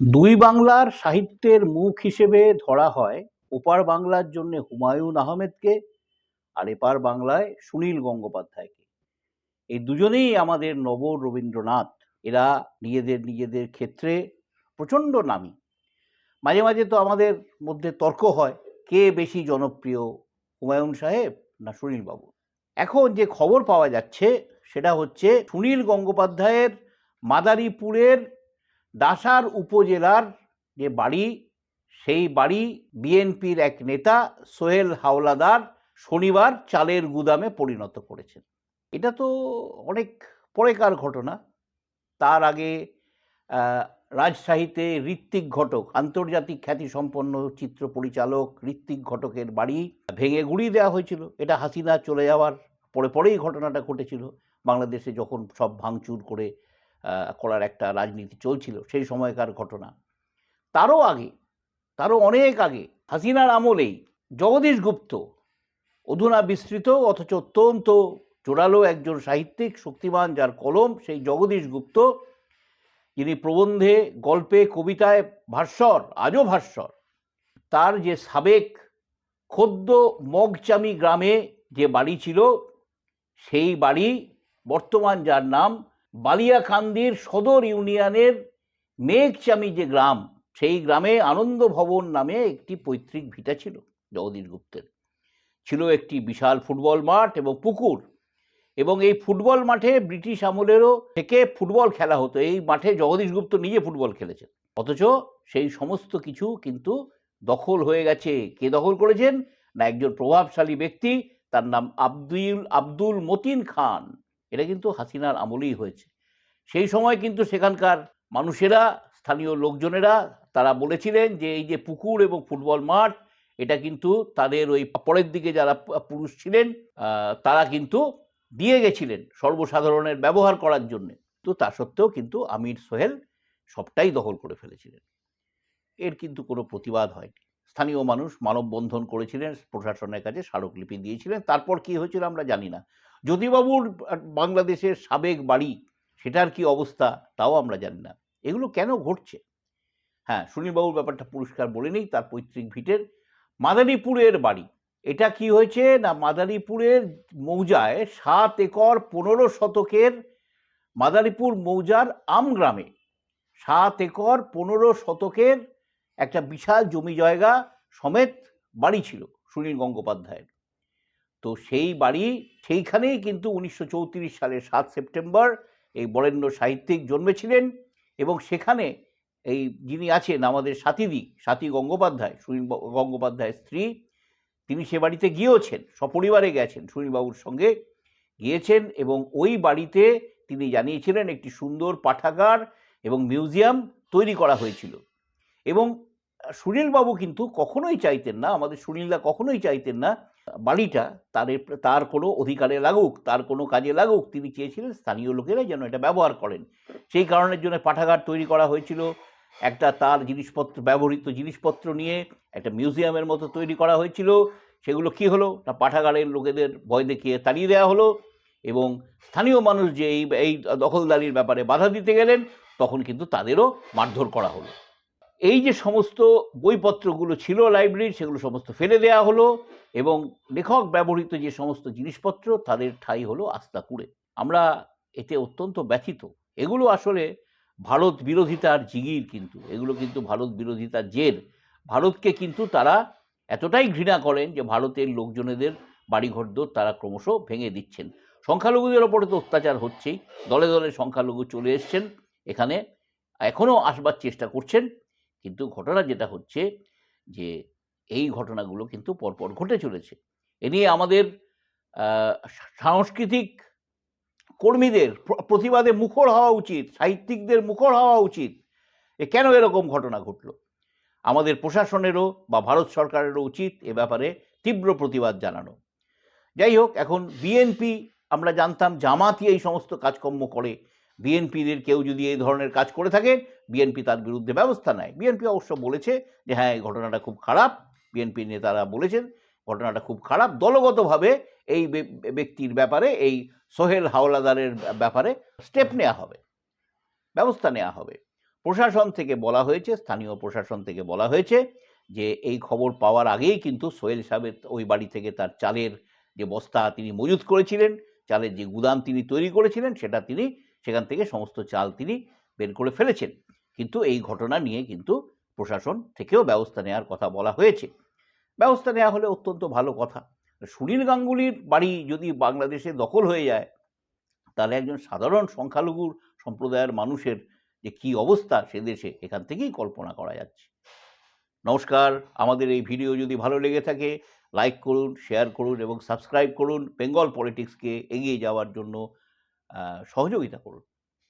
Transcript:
দুই বাংলার সাহিত্যের মুখ হিসেবে ধরা হয় ওপার বাংলার জন্য হুমায়ুন আহমেদকে আর এপার বাংলায় সুনীল গঙ্গোপাধ্যায়কে। এই দুজনেই আমাদের নব রবীন্দ্রনাথ। এরা নিজেদের নিজেদের ক্ষেত্রে প্রচণ্ড নামী। মাঝে মাঝে তো আমাদের মধ্যে তর্ক হয়, কে বেশি জনপ্রিয়, হুমায়ুন সাহেব না সুনীল বাবু? এখন যে খবর পাওয়া যাচ্ছে, সেটা হচ্ছে সুনীল গঙ্গোপাধ্যায়ের মাদারীপুরের ডাসার উপজেলার যে বাড়ি, সেই বাড়ি বিএনপির এক নেতা সোহেল হাওলাদার শনিবার চালের গুদামে পরিণত করেছেন। এটা তো অনেক পরেকার ঘটনা। তার আগে রাজশাহীতে ঋত্বিক ঘটক, আন্তর্জাতিক খ্যাতিসম্পন্ন চিত্র পরিচালক ঋত্বিক ঘটকের বাড়ি ভেঙে গুড়িয়ে দেওয়া হয়েছিল। এটা হাসিনা চলে যাওয়ার পরে পরেই ঘটনাটা ঘটেছিল। বাংলাদেশে যখন সব ভাঙচুর করে করার একটা রাজনীতি চলছিল, সেই সময়কার ঘটনা। তারও আগে, তারও অনেক আগে হাসিনার আমলেই জগদীশ গুপ্ত অধুনা বিস্তৃত, অথচ অত্যন্ত জোরালো একজন সাহিত্যিক, শক্তিমান, যার কলম সেই জগদীশ গুপ্ত, যিনি প্রবন্ধে, গল্পে, কবিতায় ভাস্বর, আজও ভাস্বর। তার যে সাবেক খদ্য মগচামি গ্রামে যে বাড়ি ছিল, সেই বাড়ি বর্তমান যার নাম বালিয়াকান্দির সদর ইউনিয়নের মেঘচামি যে গ্রাম, সেই গ্রামে আনন্দ ভবন নামে একটি পৈতৃক ভিটা ছিল, জগদীশ গুপ্তের। ছিল একটি বিশাল ফুটবল মাঠ এবং পুকুর এবং এই ফুটবল মাঠে ব্রিটিশ আমলেরও থেকে ফুটবল খেলা হতো। এই মাঠে জগদীশ গুপ্ত নিজে ফুটবল খেলেছেন। অথচ সেই সমস্ত কিছু কিন্তু দখল হয়ে গেছে। কে দখল করেছেন? না একজন প্রভাবশালী ব্যক্তি, তার নাম আব্দুল আব্দুল মতিন খান। এটা কিন্তু হাসিনার আমলেই হয়েছে। সেই সময় কিন্তু সেখানকার মানুষেরা, স্থানীয় লোকজনেরা, তারা বলেছিলেন যে এই যে পুকুর এবং ফুটবল মাঠ, এটা কিন্তু তাদের ওই পরের দিকে যারা পুরুষ ছিলেন তারা কিন্তু দিয়ে গেছিলেন সর্বসাধারণের ব্যবহার করার জন্য। তো তা সত্ত্বেও কিন্তু আমির সোহেল সবটাই দখল করে ফেলেছিলেন। এর কিন্তু কোনো প্রতিবাদ হয়নি। স্থানীয় মানুষ মানববন্ধন করেছিলেন প্রশাসনের কাছে স্মারকলিপি দিয়েছিলেন। তারপর কি হয়েছিল আমরা জানি না। জ্যোতিবাবুর আহ, বাংলাদেশের সাবেক বাড়ি সেটার কি অবস্থা তাও আমরা জানি না। এগুলো কেন ঘটছে? হ্যাঁ সুনীলবাবুর ব্যাপারটা পরিষ্কার বলে নেই তার পৈতৃক ভিটের মাদারীপুরের বাড়ি। এটা কি হয়েছে না মাদারীপুরের মৌজায় সাত একর পনেরো শতকের মাদারীপুর মৌজার আমগ্রামে সাত একর পনেরো শতকের একটা বিশাল জমি জায়গা সমেত বাড়ি ছিল সুনীল গঙ্গোপাধ্যায়ের। তো সেই বাড়ি সেইখানেই কিন্তু উনিশশো চৌত্রিশ সালের সাত সেপ্টেম্বর এই বরেণ্য সাহিত্যিক জন্মেছিলেন এবং সেখানে এই যিনি আছেন আমাদের সাথীদি সাথী গঙ্গোপাধ্যায়, সুনীল গঙ্গোপাধ্যায়ের স্ত্রী, তিনি সে বাড়িতে গিয়েওছেন, সপরিবারে গেছেন, সুনীলবাবুর সঙ্গে গিয়েছেন এবং ওই বাড়িতে তিনি জানিয়েছিলেন একটি সুন্দর পাঠাগার এবং মিউজিয়াম তৈরি করা হয়েছিল। এবং সুনীলবাবু কিন্তু কখনোই চাইতেন না, আমাদের সুনীলদা কখনোই চাইতেন না, বাড়িটা তার তার কোনো অধিকারে লাগুক, তার কোনো কাজে লাগুক, তিনি চেয়েছিলেন স্থানীয় লোকেরা যেন এটা ব্যবহার করেন। সেই কারণের জন্য পাঠাগার তৈরি করা হয়েছিল, একটা তার জিনিসপত্র, ব্যবহৃত জিনিসপত্র নিয়ে একটা মিউজিয়ামের মতো তৈরি করা হয়েছিল, সেগুলো কি হলো? না পাঠাগারের লোকেদের ভয় দেখিয়ে তাড়িয়ে দেওয়া হলো এবং স্থানীয় মানুষ যে এই এই দখলদারির ব্যাপারে বাধা দিতে গেলেন, তখন কিন্তু তাদেরও মারধর করা হলো। এই যে সমস্ত বইপত্রগুলো ছিল লাইব্রেরির, সেগুলো সমস্ত ফেলে দেওয়া হলো এবং লেখক ব্যবহৃত যে সমস্ত জিনিসপত্র, তাদের ঠাঁই হলো আস্তাকুড়ে আমরা এতে অত্যন্ত ব্যথিত। এগুলো আসলে ভারত বিরোধিতার জিগির কিন্তু। এগুলো কিন্তু ভারত বিরোধিতার জের। ভারতকে কিন্তু তারা এতটাই ঘৃণা করেন যে ভারতের লোকজনেদের বাড়িঘরদোর তারা ক্রমশ ভেঙে দিচ্ছেন। সংখ্যালঘুদের ওপরে তো অত্যাচার হচ্ছেই। দলে দলে সংখ্যালঘু চলে এসছেন। এখানে এখনও আসবার চেষ্টা করছেন। কিন্তু ঘটনা যেটা হচ্ছে যে, এই ঘটনাগুলো কিন্তু পরপর ঘটে চলেছে। এ নিয়ে আমাদের সাংস্কৃতিক কর্মীদের প্রতিবাদে মুখর হওয়া উচিত, সাহিত্যিকদের মুখর হওয়া উচিত এ কেন এরকম ঘটনা ঘটলো? আমাদের প্রশাসনেরও বা ভারত সরকারেরও উচিত এ ব্যাপারে তীব্র প্রতিবাদ জানানো। যাই হোক, এখন বিএনপি আমরা জানতাম জামাতি এই সমস্ত কাজকর্ম করে বিএনপিদের কেউ যদি এই ধরনের কাজ করে থাকেন, বিএনপি তার বিরুদ্ধে ব্যবস্থা নেয়। বিএনপি অবশ্য বলেছে যে হ্যাঁ এই ঘটনাটা খুব খারাপ। বিএনপি নেতারা বলেছেন, ঘটনাটা খুব খারাপ। দলগতভাবে এই ব্যক্তির ব্যাপারে, এই সোহেল হাওলাদারের ব্যাপারে স্টেপ নেওয়া হবে। ব্যবস্থা নেওয়া হবে। প্রশাসন থেকে বলা হয়েছে, স্থানীয় প্রশাসন থেকে বলা হয়েছে যে, এই খবর পাওয়ার আগেই কিন্তু সোহেল সাহেবের ওই বাড়ি থেকে তার চালের যে বস্তা তিনি মজুত করেছিলেন, চালের যে গুদাম তিনি তৈরি করেছিলেন, সেটা তিনি সেখান থেকে সমস্ত চাল তিনি বের করে ফেলেছেন। কিন্তু এই ঘটনা নিয়ে কিন্তু প্রশাসন থেকেও ব্যবস্থা নেওয়ার কথা বলা হয়েছে। ব্যবস্থা নেওয়া হলে অত্যন্ত ভালো কথা। সুনীল গাঙ্গুলির বাড়ি যদি বাংলাদেশে দখল হয়ে যায়, তাহলে একজন সাধারণ সংখ্যালঘু সম্প্রদায়ের মানুষের যে কি অবস্থা সে দেশে এখান থেকেই কল্পনা করা যাচ্ছে। নমস্কার। আমাদের এই ভিডিও যদি ভালো লেগে থাকে, লাইক করুন, শেয়ার করুন এবং সাবস্ক্রাইব করুন বেঙ্গল পলিটিক্সকে এগিয়ে যাওয়ার জন্য। সহযোগিতা করুন।